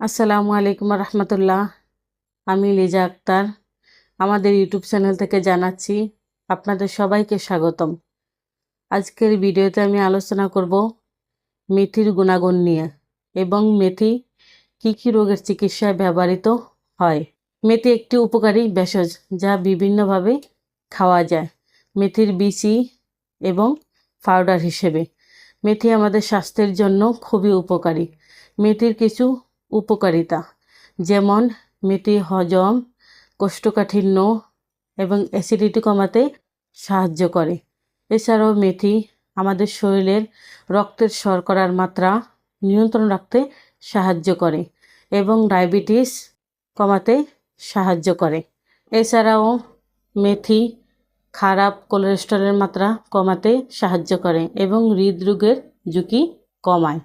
আসসালামু আলাইকুম রহমতুল্লাহ। আমি লিজা আক্তার। আমাদের ইউটিউব চ্যানেল থেকে জানাচ্ছি আপনাদের সবাইকে স্বাগতম। আজকের ভিডিওতে আমি আলোচনা করব মেথির গুণাগুণ নিয়ে এবং মেথি কী কী রোগের চিকিৎসায় ব্যবহৃত হয়। মেথি একটি উপকারী ভেষজ যা বিভিন্নভাবে খাওয়া যায়। মেথির বিচি এবং পাউডার হিসেবে। মেথি আমাদের স্বাস্থ্যের জন্য খুবই উপকারী। মেথির কিছু উপকারিতা, যেমন মেথি হজম, কোষ্ঠকাঠিন্য এবং অ্যাসিডিটি কমাতে সাহায্য করে। এছাড়াও মেথি আমাদের শরীরের রক্তের শর্করার মাত্রা নিয়ন্ত্রণ রাখতে সাহায্য করে এবং ডায়াবেটিস কমাতে সাহায্য করে। এছাড়াও মেথি খারাপ কোলেস্টেরলের মাত্রা কমাতে সাহায্য করে এবং হৃদরোগের ঝুঁকি কমায়।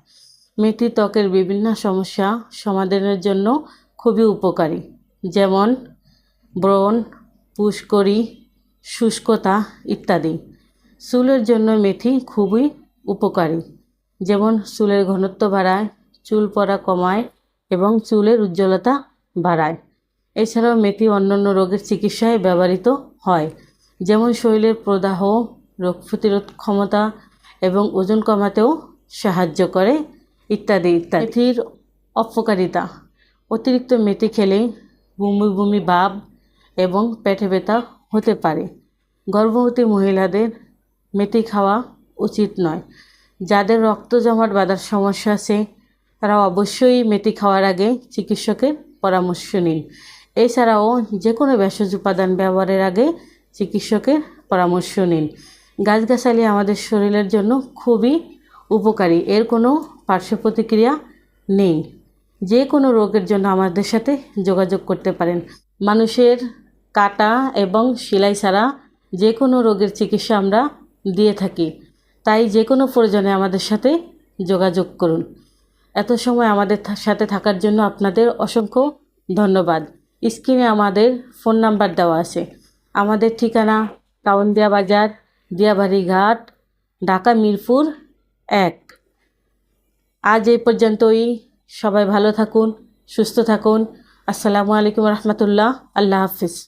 মেথি ত্বকের বিভিন্ন সমস্যা সমাধানের জন্য খুবই উপকারী। যেমন ব্রণ, পুষ্করি, শুষ্কতা ইত্যাদি। চুলের জন্য মেথি খুবই উপকারী। যেমন চুলের ঘনত্ব বাড়ায়, চুল পড়া কমায় এবং চুলের উজ্জ্বলতা বাড়ায়। এছাড়াও মেথি অন্যান্য রোগের চিকিৎসায় ব্যবহৃত হয়। যেমন শরীরের প্রদাহ, রোগ প্রতিরোধ ক্ষমতা এবং ওজন কমাতেও সাহায্য করে। ইত্যাদি ইত্যাদি। মেথির অপকারিতা, অতিরিক্ত মেথি খেলে বমি বমি ভাব এবং পেটে ব্যথা হতে পারে। গর্ভবতী মহিলাদের মেথি খাওয়া উচিত নয়। যাদের রক্ত জমাট বাঁধার সমস্যা আছে তারা অবশ্যই মেথি খাওয়ার আগে চিকিৎসকের পরামর্শ নিন। এছাড়াও যে কোনো ভেষজ উপাদান ব্যবহারের আগে চিকিৎসকের পরামর্শ নিন। গাছগাছালি আমাদের শরীরের জন্য খুবই উপকারী। এর কোনো পার্শ্ব প্রতিক্রিয়া নেই। যে কোনো রোগের জন্য আমাদের সাথে যোগাযোগ করতে পারেন। মানুষের কাটা এবং সেলাই ছাড়া যে কোনো রোগের চিকিৎসা আমরা দিয়ে থাকি। তাই যে কোনো প্রয়োজনে আমাদের সাথে যোগাযোগ করুন। এত সময় আমাদের সাথে থাকার জন্য আপনাদের অসংখ্য ধন্যবাদ। স্ক্রিনে আমাদের ফোন নাম্বার দেওয়া আছে। আমাদের ঠিকানা টাউন দিয়া বাজার দিয়াবাড়ি ঘাট, ঢাকা মিরপুর এক। আজ এই পর্যন্তই। সবাই ভালো থাকুন সুস্থ থাকুন। আসসালামু আলাইকুম রহমতুল্লাহ। আল্লাহ হাফিজ।